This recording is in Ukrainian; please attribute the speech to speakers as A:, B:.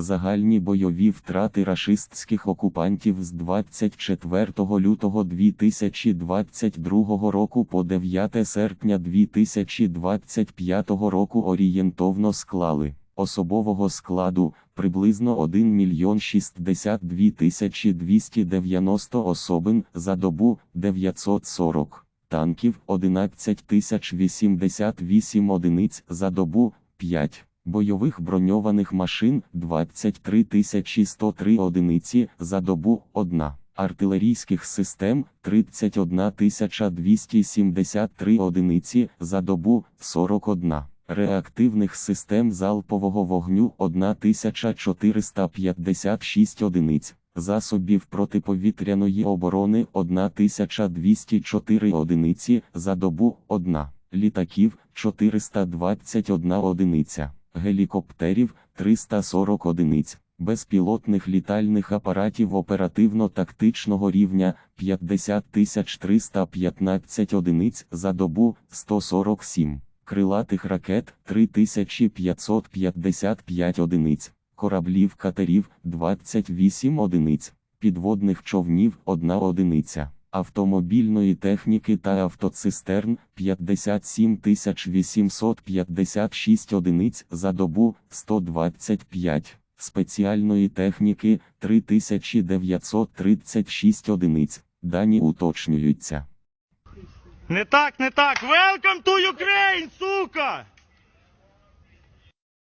A: Загальні бойові втрати рашистських окупантів з 24 лютого 2022 року по 9 серпня 2025 року орієнтовно склали особового складу приблизно 1 мільйон 62 тисячі 290 особин за добу 940 танків 11 тисяч 88 одиниць за добу 5 бойових броньованих машин 23 103 одиниці за добу 1 артилерійських систем 31 273 одиниці за добу 41 реактивних систем залпового вогню 1456 одиниць. Засобів протиповітряної оборони 1204 одиниці за добу 1, літаків 421 одиниця, гелікоптерів 340 одиниць, безпілотних літальних апаратів оперативно-тактичного рівня 50 315 одиниць за добу 147, крилатих ракет 3555 одиниць кораблів катерів 28 одиниць, підводних човнів 1 одиниця, автомобільної техніки та автоцистерн 57 856 одиниць за добу 125, спеціальної техніки 3936 одиниць, дані уточнюються.
B: Не так, не так. Welcome to Ukraine, сука!